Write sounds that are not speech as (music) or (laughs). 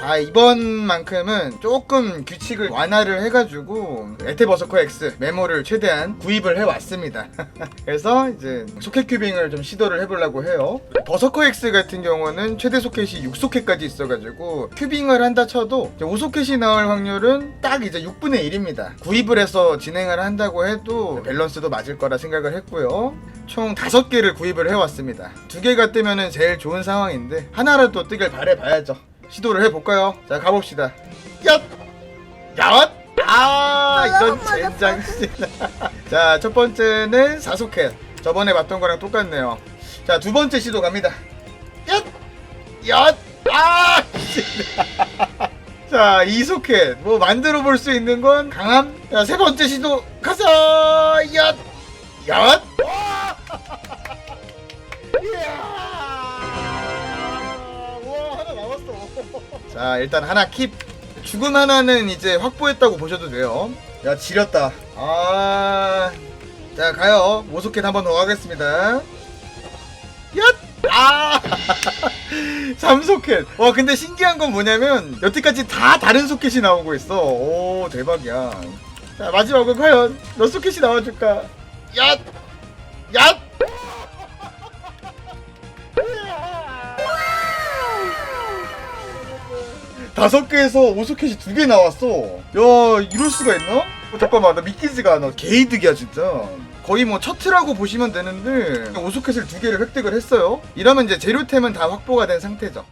아 이번만큼은 조금 규칙을 완화를 해가지고 에테버서커 X 메모를 최대한 구입을 해왔습니다. (laughs) 그래서 이제 소켓 큐빙을 좀 시도를 해보려고 해요. 버서커 X 같은 경우는 최대 소켓이 6소켓까지 있어가지고 큐빙을 한다 쳐도 5소켓이 나올 확률은 딱 이제 6분의 1입니다. 구입을 해서 진행을 한다고 해도 밸런스도 맞을 거라 생각을 했고요. 총 5개를 구입을 해왔습니다. 두 개가 뜨면은 제일 좋은 상황인데 하나라도 뜨길 바래봐야죠 시도를 해볼까요? 자 가봅시다 얏! 얏! 아 이런 젠장 (laughs) 자첫 번째는 4소켓 저번에 봤던 거랑 똑같네요 자 두 번째 시도 갑니다 얏! 얏! 아! (laughs) 자, 이 소켓 뭐 만들어 볼 수 있는 건 강함. 자, 세 번째 시도 가자. 얏. 얏. 이 자, 일단 하나 킵. 죽음 하나는 이제 확보했다고 보셔도 돼요. 야, 지렸다. 아. 자, 가요. 모소켓 한 번 더 가겠습니다. 얏. 아! (laughs) 3소켓. 와, 근데 신기한 건 뭐냐면, 여태까지 다 다른 소켓이 나오고 있어. 오, 대박이야. 자, 마지막은 과연 몇 소켓이 나와줄까? 얏! 얏! 다섯 개에서 5소켓이 두 개 나왔어. 야, 이럴 수가 있나? 어, 잠깐만, 나 믿기지가 않아. 개이득이야, 진짜. 거의 뭐 첫트라고 보시면 되는데 5소켓을 두 개를 획득을 했어요. 이러면 이제 재료템은 다 확보가 된 상태죠.